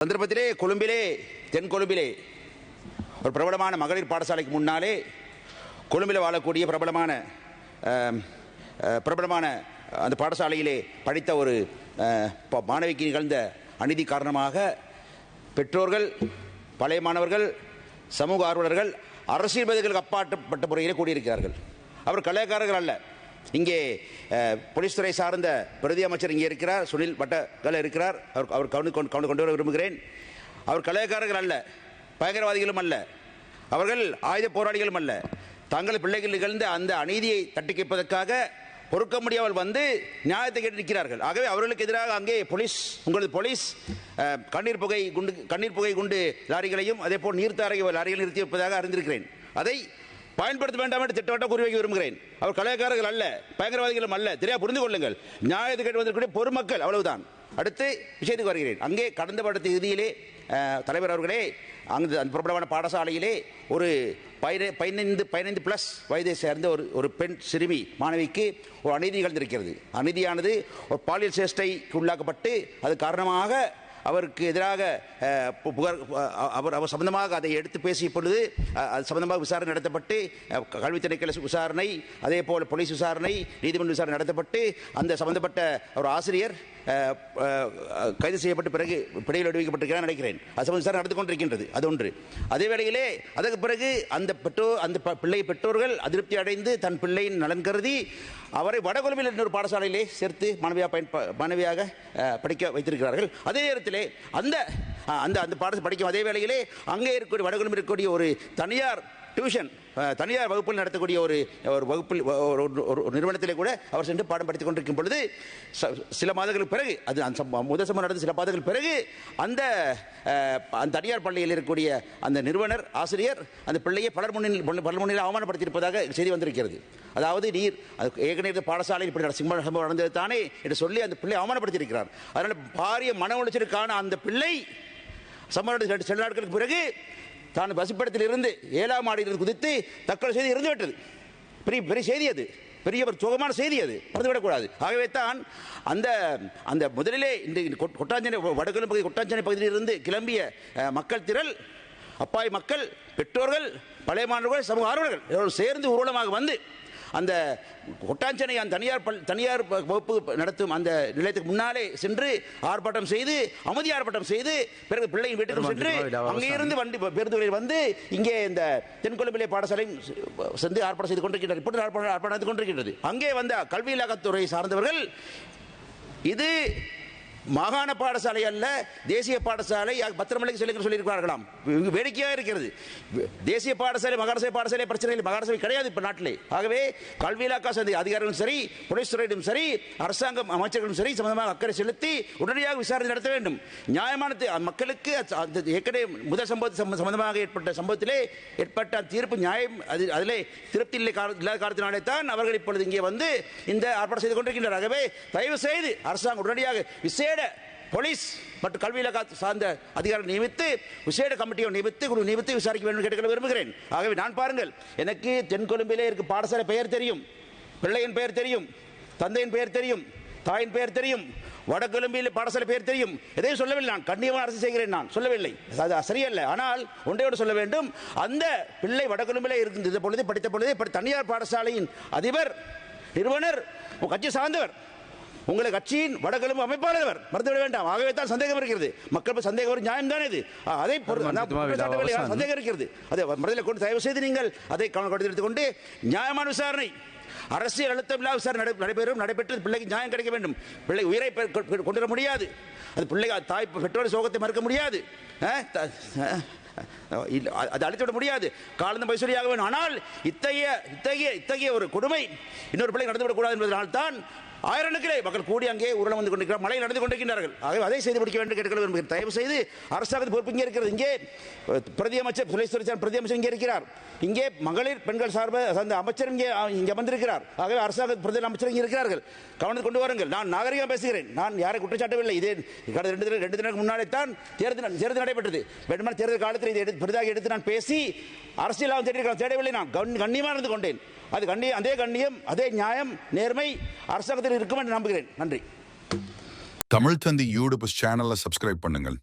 சந்தர்ப்பத்திலே கொழும்பிலே தென் கொழும்பிலே ஒரு பிரபலமான மகளிர் பாடசாலைக்கு முன்னாலே கொழும்பில் வாழக்கூடிய பிரபலமான பிரபலமான அந்த பாடசாலையிலே படித்த ஒரு ப- மாணவிக்கு நிகழ்ந்த அநீதி காரணமாக பெற்றோர்கள் பழைய மாணவர்கள் சமூக ஆர்வலர்கள் அரசியல்வாதிகளுக்கு அப்பாற்பட்ட முறையிலே கூடியிருக்கிறார்கள். அவர் கலைக்காரர்கள் அல்ல. இங்கே போலீஸ் துறை சார்ந்த பிரதி அமைச்சர் இங்கே இருக்கிறார் சுனில் வட்டகல இருக்கிறார். அவர் அவர் கவனி கொண்டு கவனி கொண்டு வர விரும்புகிறேன். அவர் கலைக்காரர்கள் அல்ல பயங்கரவாதிகளும் அல்ல. அவர்கள் ஆயுத போராளிகளும் அல்ல. தங்கள் பிள்ளைகள் நிகழ்ந்த அந்த அநீதியை தட்டி கேட்பதற்காக பொறுக்க முடியாமல் வந்து நியாயத்தை கேட்டு நிற்கிறார்கள். ஆகவே அவர்களுக்கு எதிராக அங்கே போலீஸ் உங்களது போலீஸ் கண்ணீர் புகை குண்டு கண்ணீர் புகை குண்டு லாரிகளையும் அதே போல் நீர்த்தாரை லாரிகள் நிறுத்தி வைப்பதாக அறிந்திருக்கிறேன். அதை பயன்படுத்த வேண்டாம் என்று திட்டவட்ட குறிவைக்க விரும்புகிறேன். அவர் கலைக்காரர்கள் அல்ல பயங்கரவாதிகளும் அல்ல. தெரியா புரிந்து கொள்ளுங்கள். நியாயத்தை கேட்டு வந்திருக்கக்கூடிய பொதுமக்கள் அவ்வளவுதான். அடுத்து விஷயத்துக்கு வருகிறேன். அங்கே கடந்த படத்து இறுதியிலே தலைவர் அவர்களே அங்கு அந்த பிரபலமான பாடசாலையிலே ஒரு பதினை- பதினைந்து பதினைந்து ப்ளஸ் வயதை சேர்ந்த ஒரு ஒரு பெண் சிறுமி மாணவிக்கு ஒரு அநீதி நிகழ்ந்திருக்கிறது. அநீதியானது ஒரு பாலியல் சேஷ்டைக்கு உள்ளாக்கப்பட்டு அது காரணமாக அவருக்கு எதிராக புகார் அவர் அவர் சம்பந்தமாக அதை எடுத்து பேசிய பொழுது அது சம்பந்தமாக விசாரணை நடத்தப்பட்டு அஹ், கல்வி திணைக்கள விசாரணை அதே போல் போலீஸ் விசாரணை நீதிமன்ற விசாரணை நடத்தப்பட்டு அந்த சம்பந்தப்பட்ட ஒரு ஆசிரியர் கைது செய்யப்பட்ட பிறகு பிடியில் விடுவிக்கப்பட்டிருக்கிறார் நினைக்கிறேன். அது சம்பந்த விசாரணை நடந்து கொண்டிருக்கின்றது. அது ஒன்று. அதே வேளையிலே அதற்கு பிறகு அந்த பெற்றோர் அந்த ப- பிள்ளை பெற்றோர்கள் அதிருப்தி அடைந்து தன் பிள்ளையின் நலன் கருதி அவரை வடகொழும்பில் இன்னொரு பாடசாலையிலே சேர்த்து மாணவியாக பயன் மாணவியாக படிக்க வைத்திருக்கிறார்கள். அதே நேரத்திலே அந்த அந்த அந்த பாடத்தை படிக்கும் அதே வேளையிலே அங்கே இருக்கக்கூடிய வடகொழும்பில் இருக்கக்கூடிய ஒரு தனியார் டியூஷன். தனியார் வகுப்பில் நடத்தக்கூடிய ஒரு ஒரு வகுப்பில் ஒரு- ஒரு- ஒரு நிறுவனத்திலே கூட அவர் சென்று பாடம் படித்துக் கொண்டிருக்கும் பொழுது ச- சில மாதங்களுக்கு பிறகு அது அந்த முதல் சம்பவம் நடந்த சில மாதங்கள் பிறகு அந்த அந்த தனியார் பள்ளியில் இருக்கக்கூடிய அந்த நிறுவனர் ஆசிரியர் அந்த பிள்ளையை பலர் முன்னில் பலர் முன்னில் அவமானப்படுத்தியிருப்பதாக செய்தி வந்திருக்கிறது. அதாவது நீர் அது ஏற்கனவே பாடசாலையில் இப்படி நட- சிம்ம சம்பவம் நடந்தது தானே என்று சொல்லி அந்த பிள்ளை அவமானப்படுத்தியிருக்கிறார். அதனால் பாரிய மன உளைச்சலுக்கான அந்த பிள்ளை சம்பவம் சில நாட்களுக்கு பிறகு தான் பசிப்படத்தில் இருந்து ஏழாம் மாடியிலிருந்து குதித்து தற்கொலை செய்து இருந்து விட்டது. பெரிய பெரிய செய்தி அது. பெரிய ஒரு சுகமான செய்தி அது. மறந்துவிடக்கூடாது. ஆகவே தான் அந்த அந்த முதலிலே இந்த கொட்- வடகிழக்கு பகுதி கொட்டாஞ்சனை பகுதியிலிருந்து கிளம்பிய மக்கள் திரள் அப்பாய் மக்கள் பெற்றோர்கள் பழைய மாணவர்கள் சமூக ஆர்வலர்கள் சேர்ந்து ஊர்வலமாக வந்து அந்த கொட்டாஞ்சனை அந்த தனியார் தனியார் வகுப்பு நடத்தும் அந்த நிலையத்துக்கு முன்னாலே சென்று ஆர்ப்பாட்டம் செய்து அமைதி ஆர்ப்பாட்டம் செய்து பிறகு பிள்ளையின் வீட்டுக்கு சென்று அங்கே இருந்து வண்டி பேருந்துகளில் வந்து இங்கே இந்த தென்கொழும்பிலே பாடசாலை சென்று ஆர்ப்பாட்டம் செய்து கொண்டிருக்கின்றது இப்படி ஆர்ப்பாட்டம் ஆர்ப்பாட்டம் கொண்டிருக்கின்றது. அங்கே வந்த கல்வி இலாக்கத்துறை சார்ந்தவர்கள் இது மாகாண பாடசாலை அல்ல தேசிய பாடசாலை பத்திரமலைக்கு சொல்லுங்கள் சொல்லியிருக்கிறார்களாம் வேடிக்கையாக இருக்கிறது. தேசிய பாடசாலை மகாரசபை பாடசாலை பிரச்சனை இல்லை. மகாரசபை கிடையாது இப்போ நாட்டிலே. ஆகவே கல்வி இலாக்கா சந்தி அதிகாரிகளும் சரி போலீஸ் சரி அரசாங்கம் அமைச்சர்களும் சரி சம்பந்தமாக அக்கறை செலுத்தி உடனடியாக விசாரணை நடத்த வேண்டும். நியாயமான மக்களுக்கு அந்த ஏற்கனவே முதல் சம்பவத்து சம்பந்தமாக ஏற்பட்ட சம்பவத்திலே ஏற்பட்ட அந்த தீர்ப்பு நியாயம் அது அதிலே திருப்தி இல்லை இல்லாத காரணத்தினாலே தான் அவர்கள் இப்பொழுது இங்கே வந்து இந்த ஆர்ப்பாட்டம் செய்து கொண்டிருக்கின்றனர். ஆகவே தயவு செய்து அரசாங்கம் உடனடியாக விசேட போலீஸ் மற்றும் கல்வியில் சார்ந்த அதிகாரிகள் நியமித்து விசேட கமிட்டியை நியமித்து குழு நியமித்து விசாரிக்க வேண்டும் என்று கேட்டுக்கொள்ள விரும்புகிறேன். ஆகவே நான் பாருங்கள் எனக்கு தென்கொழும்பிலே இருக்கு பாடசாலை பெயர் தெரியும் பிள்ளையின் பெயர் தெரியும் தந்தையின் பெயர் தெரியும் தாயின் பெயர் தெரியும் வடகொழும்பியில் பாடசாலை பெயர் தெரியும். எதையும் சொல்லவில்லை நான் கண்ணியமாக அரசு செய்கிறேன் நான் சொல்லவில்லை. அது சரியல்ல. ஆனால் ஒன்றையோடு சொல்ல வேண்டும் அந்த பிள்ளை வடகொழும்பில் இருக்கின்ற பொழுது படித்த பொழுது தனியார் பாடசாலையின் அதிபர் நிறுவனர் கட்சி சார்ந்தவர் உங்களை கட்சியின் வடகிழமை அமைப்பாளர் மறந்துவிட வேண்டாம். ஆகவே தான் சந்தேகம் இருக்கிறது. மக்கள் சந்தேகம் ஒரு நியாயம் தான் இது? அதை. சந்தேகம் இருக்கிறது. அதை மனதில் கொண்டு தயவு செய்து நீங்கள் அதை கவனம் கொண்டு நியாயமான விசாரணை. அரசியல் அழுத்தம் இல்லாத விசாரணை நடை- நடைபெறும். நடைபெற்று பிள்ளைக்கு நியாயம் கிடைக்க வேண்டும். பிள்ளை உயிரை கொண்டு வர முடியாது. அது பிள்ளை தாய் பெற்றோர் சோகத்தை மறுக்க முடியாது. அது அழித்துவிட முடியாது. காலந்த பைசொலியாக வேண்டும். ஆனால் இத்தகைய இத்தகைய இத்தகைய ஒரு கொடுமை இன்னொரு பிள்ளை நடந்துவிடக்கூடாது என்பதனால் தான் ஆயிரக்கணக்கிலே மக்கள் கூடி அங்கே உருளம் வந்து கொண்டிருக்கிறார் மழை நடந்து கொண்டிருக்கின்றார்கள். ஆகவே அதை செய்து முடிக்க வேண்டும் கேட்டுக்கொள்ள விரும்புகிறேன் தயவு செய்து அரசாங்கத்தை பொறுப்பு இங்கே இருக்கிறது. இங்கே பிரதியமைச்சர் பிரதி அமைச்சர் அமைச்சர் இங்கே இருக்கிறார். இங்கே மகளிர் பெண்கள் சார்பு அந்த அமைச்சர் இங்கே இங்கே வந்திருக்கிறார் ஆகவே அரசாங்க பிரதி அமைச்சர் இங்கே இருக்கிறார்கள். கவனத்தை கொண்டு வாருங்கள். நான் நாகரிகம் பேசுகிறேன். நான் யாரை குற்றச்சாட்டவில்லை இதே கடந்த ரெண்டு தின- ரெண்டு தினம் முன்னாலே தான் தேர்தல் தேர்தல் நடைபெற்றது. வேண்டுமான தேர்தல் காலத்தில் இதை எடுத்து பெரிதாக எடுத்து நான் பேசி அரசியலாக தேடி தேடவில்லை நான். கண் கண்ணியமாக இருந்து கொண்டேன். அது கண்ணியம் அதே கண்ணியம் அதே நியாயம் நேர்மை அரசாங்கத்தில் இருக்கும் என்று நம்புகிறேன். நன்றி. தமிழ் தந்தி யூடியூப் சேனலை சப்ஸ்கிரைப் பண்ணுங்கள்.